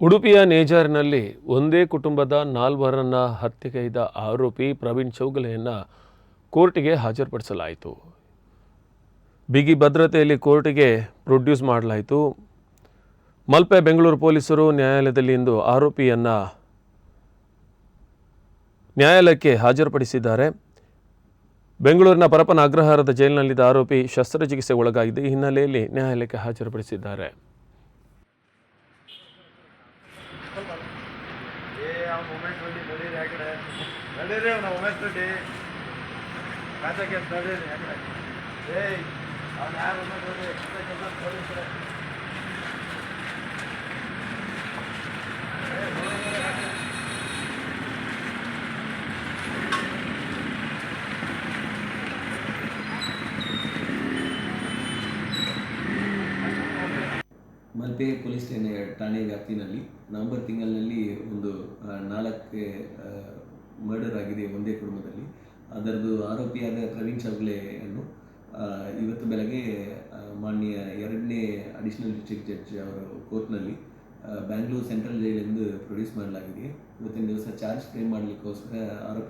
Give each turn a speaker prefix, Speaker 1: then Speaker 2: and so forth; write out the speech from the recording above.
Speaker 1: ಉಡುಪಿಯ ನೇಜಾರಿನಲ್ಲಿ ಒಂದೇ ಕುಟುಂಬದ ನಾಲ್ವರನ್ನ ಹತ್ಯೆಗೈದ ಆರೋಪಿ ಪ್ರವೀಣ್ ಚೌಗಲೆಯನ್ನು ಕೋರ್ಟಿಗೆ ಹಾಜರುಪಡಿಸಲಾಯಿತು. ಬಿಗಿ ಭದ್ರತೆಯಲ್ಲಿ ಕೋರ್ಟಿಗೆ ಪ್ರೊಡ್ಯೂಸ್ ಮಾಡಲಾಯಿತು. ಮಲ್ಪೆ ಬೆಂಗಳೂರು ಪೊಲೀಸರು ನ್ಯಾಯಾಲಯದಲ್ಲಿ ಇಂದು ಆರೋಪಿಯನ್ನು ನ್ಯಾಯಾಲಯಕ್ಕೆ ಹಾಜರುಪಡಿಸಿದ್ದಾರೆ. ಬೆಂಗಳೂರಿನ ಪರಪನ ಅಗ್ರಹಾರದ ಜೈಲಿನಲ್ಲಿದ್ದ ಆರೋಪಿ ಶಸ್ತ್ರಚಿಕಿತ್ಸೆ ಒಳಗಾಗಿದೆ ಈ ಹಿನ್ನೆಲೆಯಲ್ಲಿ ನ್ಯಾಯಾಲಯಕ್ಕೆ ಹಾಜರುಪಡಿಸಿದ್ದಾರೆ.
Speaker 2: ಏ ಅವ್ನ ಉಮೇಶ್ ರೆಡ್ಡಿ ನಡೀರಿ ಯಾಕಡೆ? ಕಡೆ ನಡೀರಿ ಅವ್ನ ಉಮೇಶ್ ರೆಡ್ಡಿ ಕಾಚಕ್ಕೆ ನಡೀರಿ ಆ ಕಡೆ ಏಯ್, ಅವ್ನು ಯಾರು ಉಮೇಶ್ ರೆಡ್ಡಿ
Speaker 3: ಮಲ್ಪೆ ಪೊಲೀಸ್ ಠಾಣೆ ಠಾಣೆ ವ್ಯಾಪ್ತಿನಲ್ಲಿ ನವೆಂಬರ್ ತಿಂಗಳಿನಲ್ಲಿ ಒಂದು ನಾಲ್ಕು ಮರ್ಡರ್ ಆಗಿದೆ ಒಂದೇ ಕುಟುಂಬದಲ್ಲಿ. ಅದರದ್ದು ಆರೋಪಿಯಾದ ಪ್ರವೀಣ್ ಚೌಗ್ಲೆಯನ್ನು ಇವತ್ತು ಬೆಳಗ್ಗೆ ಮಾನ್ಯ ಎರಡನೇ ಅಡಿಷನಲ್ ಡಿಸ್ಟ್ರಿಕ್ಟ್ ಜಡ್ಜ್ ಅವರು ಕೋರ್ಟ್ನಲ್ಲಿ ಬ್ಯಾಂಗ್ಳೂರು ಸೆಂಟ್ರಲ್ ಜೈಲಿಂದ ಪ್ರೊಡ್ಯೂಸ್ ಮಾಡಲಾಗಿದೆ. ಇವತ್ತಿನ ದಿವಸ ಚಾರ್ಜ್ ಫ್ರೇಮ್ ಮಾಡಲಿಕ್ಕೋಸ್ಕರ ಆರೋಪಿ